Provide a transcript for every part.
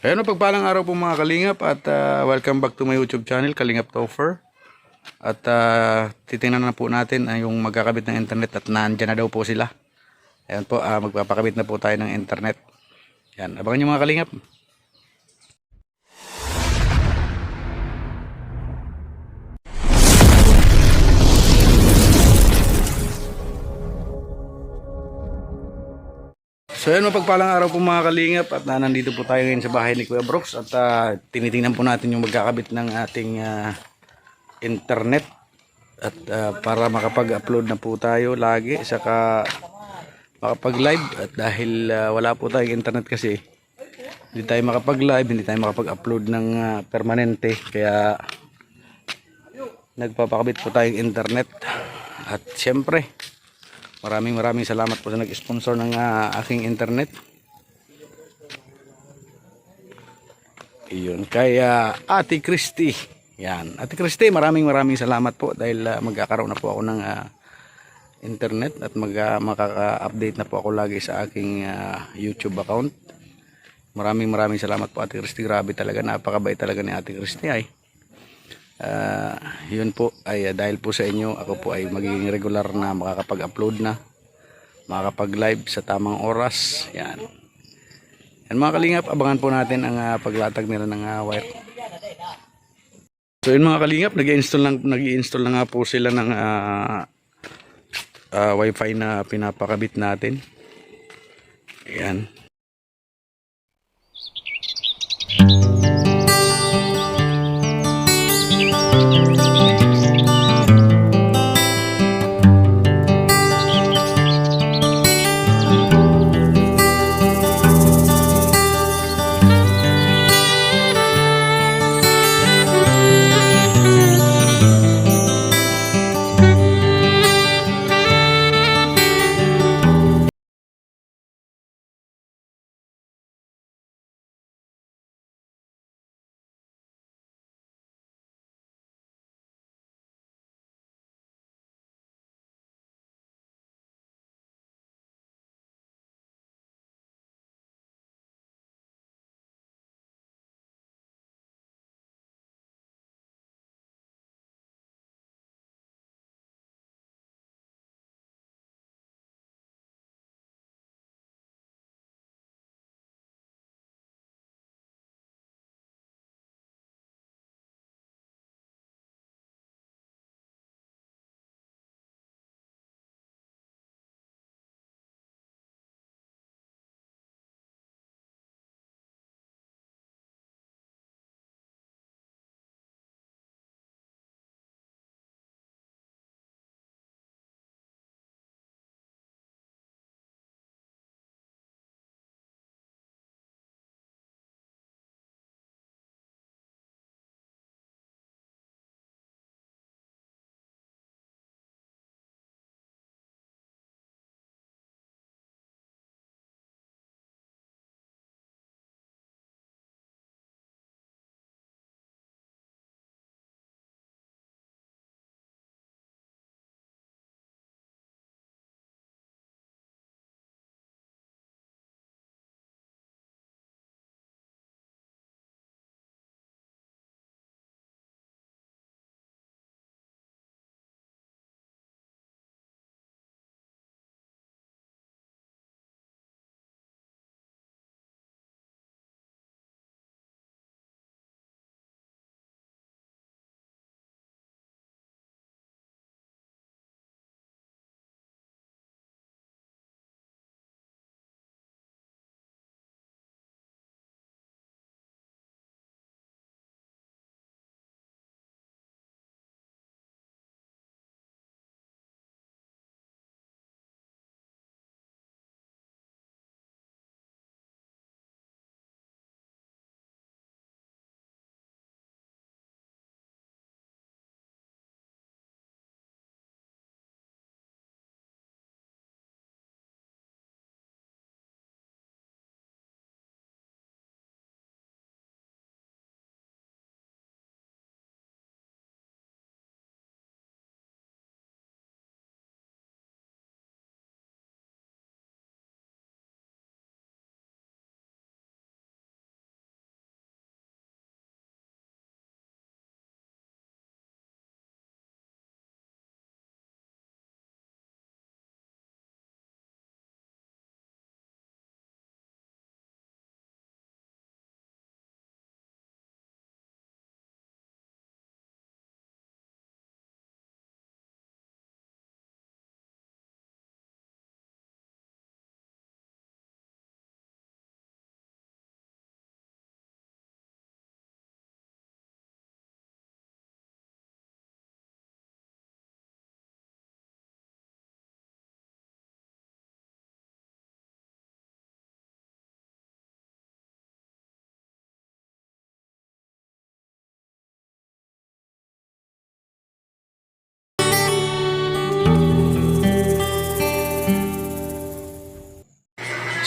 Ayan, pagpalang araw po mga kalingap at ah, welcome back to my YouTube channel, Kalingap Topher. At ah, titingnan na po natin ah, yung magkakabit ng internet at nandyan na daw po sila. Ayan po, ah, magpapakabit na po tayo ng internet. Yan, abangan nyo mga kalingap. So yun, mapagpalang araw po mga kalingap. At ah, nandito po tayo ngayon sa bahay ni Kuya Brooks. At ah, tinitingnan po natin yung magkakabit ng ating ah, internet. At ah, para makapag-upload na po tayo lagi saka makapag-live. At dahil ah, wala po tayong internet kasi hindi tayo makapag-live, hindi tayo makapag-upload ng ah, permanente. Kaya nagpapakabit po tayong internet. At syempre Maraming maraming salamat po sa nag-sponsor ng ah, aking internet. Iyon, kaya Ate Christy. Yan, Ate Christy, maraming maraming salamat po dahil ah, magkakaroon na po ako ng ah, internet at mag, ah, makaka-update na po ako lagi sa aking ah, YouTube account. Maraming maraming salamat po Ate Christy. Grabe talaga, napakabait talaga ni Ate Christy ay. Ah, yun po. Ay ah, dahil po sa inyo ako po ay magiging regular na makakapag-upload na makakapag-live sa tamang oras. Yan. Yan mga kalingap abangan po natin ang ah, paglatag nila ng ah, wire. So yun mga kalingap nag-install lang nag-install na nga po sila ng ah, ah, wifi na pinapakabit natin. Yan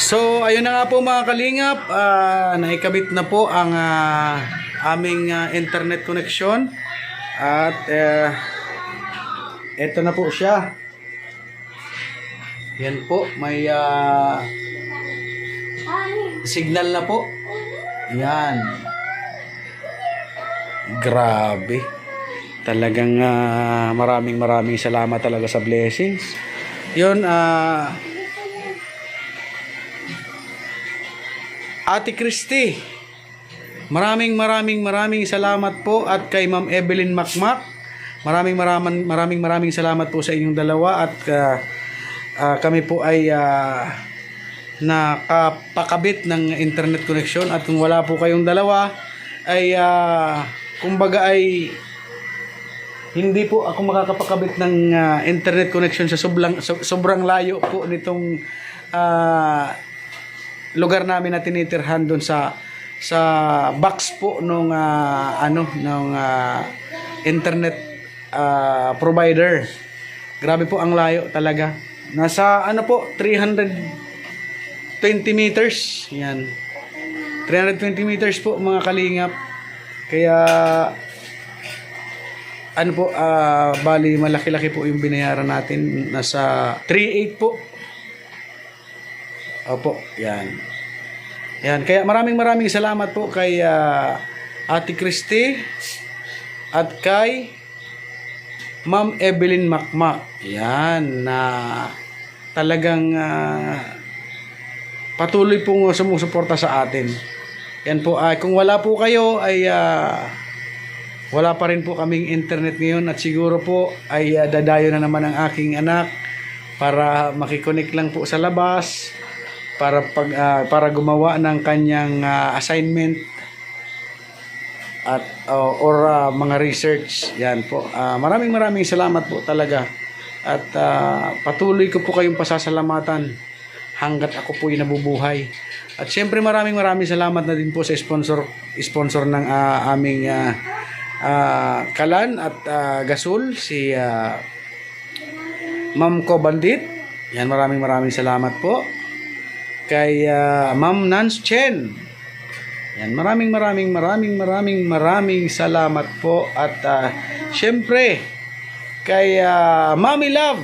So, ayun na nga po mga kalingap, ah, naikabit na po ang ah, aming ah, internet connection at eh, eto na po siya. Yan po, may ah, signal na po. Yan. Grabe. Talagang ah, maraming maraming salamat talaga sa blessings. Yun, ah, Ate Christy, maraming maraming maraming salamat po at kay Ma'am Evelyn Makmak. Maraming maraming maraming maraming salamat po sa inyong dalawa at ah, ah, kami po ay ah, nakapakabit ng internet connection at kung wala po kayong dalawa ay ah, kumbaga ay hindi po ako makakapakabit ng ah, internet connection sa sobrang so- sobrang layo po nitong ah, lugar namin na tinitirhan doon sa sa box po nung ah, ano nung ah, internet ah, provider. Grabe po ang layo talaga. Nasa ano po 320 meters. Yan. 320 meters po mga kalingap. Kaya ano po, ah, bali malaki-laki po yung binayaran natin. Nasa 3.8 po. Opo, yan. Yan, kaya maraming maraming salamat po kay ah, Ate Christy at kay Ma'am Evelyn Makmak. Yan, na talagang ah, patuloy pong sumusuporta sa atin. Yan po, ay kung wala po kayo ay ah, wala pa rin po kaming internet ngayon at siguro po ay ah, dadayo na naman ang aking anak para makikonek lang po sa labas para pag ah, para gumawa ng kanyang ah, assignment at oh, or ah, mga research. Yan po. Ah, maraming maraming salamat po talaga. At ah, patuloy ko po kayong pasasalamatan hanggat ako po nabubuhay. At syempre maraming maraming salamat na din po sa sponsor sponsor ng ah, aming ah, ah, kalan at ah, gasol si ah, Ma'am Ko Bandit yan maraming maraming salamat po kay ah, Ma'am Nance Chen. Yan, maraming maraming maraming maraming maraming salamat po at ah, syempre kay ah, Mami Love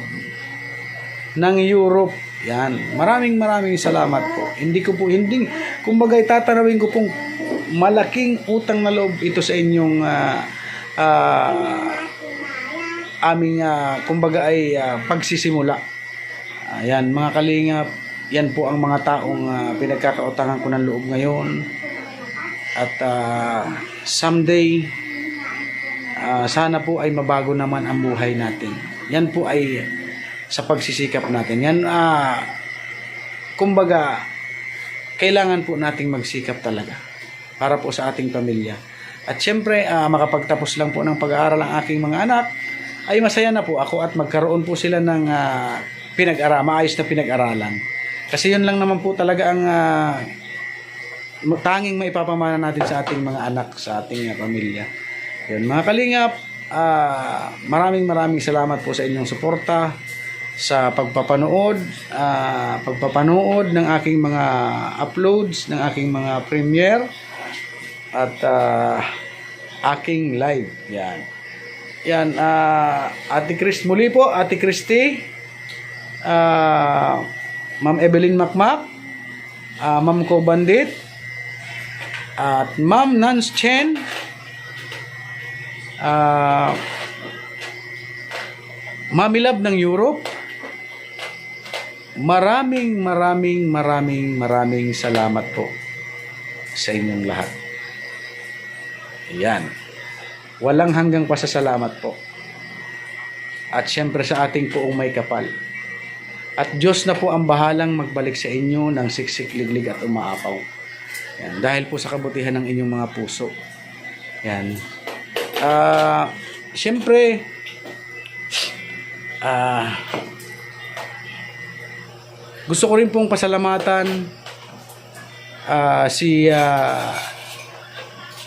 ng Europe. Yan, maraming maraming salamat po. Hindi ko po hindi kumbaga tatanawin ko pong malaking utang na loob ito sa inyong ah, ah, aming ah, kumbaga ay ah, pagsisimula. Ayan, mga kalingap, yan po ang mga taong ah, pinagkakautangan ko ng loob ngayon. At ah, someday, ah, sana po ay mabago naman ang buhay natin. Yan po ay sa pagsisikap natin. Yan, ah, kumbaga, kailangan po nating magsikap talaga para po sa ating pamilya. At syempre, ah, makapagtapos lang po ng pag-aaral ang aking mga anak, ay masaya na po ako at magkaroon po sila ng ah, pinag-ara, maayos na pinag-aralan. Kasi yun lang naman po talaga ang ah, tanging maipapamana natin sa ating mga anak, sa ating ah, pamilya. Yun, mga kalingap, ah, maraming maraming salamat po sa inyong suporta sa pagpapanood, ah, pagpapanood ng aking mga uploads, ng aking mga premiere at ah, aking live. Yan. Yan, ah, Ate Chris muli po, Ate Christy, ah, Ma'am Evelyn Makmak, ah, Ma'am Ko Bandit, at Ma'am Nance Chen, ah, Mami Love ng Europe, maraming maraming maraming maraming salamat po sa inyong lahat. Yan. Walang hanggang pasasalamat po. At syempre sa ating poong may kapal. At Diyos na po ang bahalang magbalik sa inyo ng siksik, liglig at umaapaw. Yan. Dahil po sa kabutihan ng inyong mga puso. Yan. Ah, syempre, ah, gusto ko rin pong pasalamatan ah, si ah,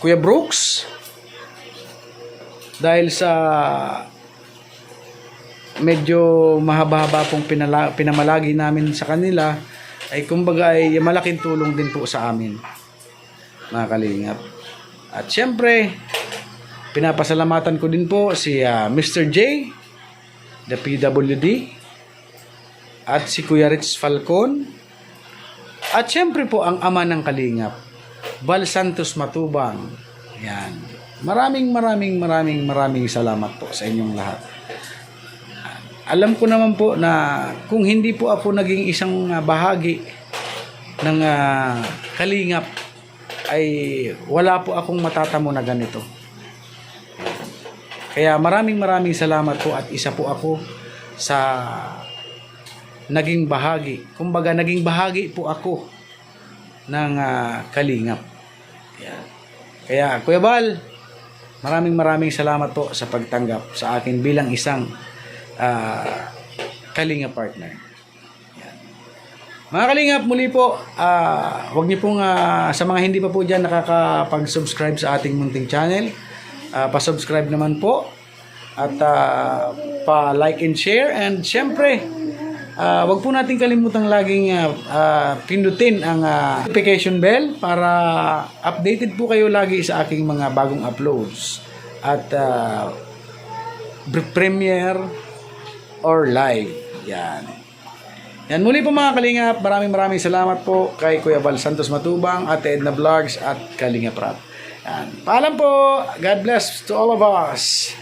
Kuya Brooks dahil sa medyo mahaba-haba pong pinala, pinamalagi namin sa kanila ay kumbaga ay malaking tulong din po sa amin mga kalingap. At syempre, pinapasalamatan ko din po si ah, Mr. J, the PWD, at si Kuya Rich Falcon, at syempre po ang ama ng kalingap, Val Santos Matubang. Yan. Maraming maraming maraming maraming salamat po sa inyong lahat. Alam ko naman po na kung hindi po ako naging isang ah, bahagi ng ah, kalingap ay wala po akong matatamo na ganito. Kaya maraming maraming salamat po at isa po ako sa naging bahagi. Kumbaga naging bahagi po ako ng ah, kalingap. Kaya Kuya Bal, maraming maraming salamat po sa pagtanggap sa akin bilang isang ah, kalingap partner. Yan. Mga kalingap, muli po, ah, huwag niyo pong ah, sa mga hindi pa po dyan nakakapag-subscribe sa ating munting channel, ah, pa-subscribe naman po at ah, pa-like and share and syempre, ah, wag po natin kalimutang laging ah, ah, pindutin ang ah, notification bell para updated po kayo lagi sa aking mga bagong uploads at pre- premiere or live. Yan. Yan muli po mga Kalingap. Maraming maraming salamat po kay Kuya Val Santos Matubang, Ate Edna Vlogs at Kalingap Rap. Yan. Paalam po. God bless to all of us.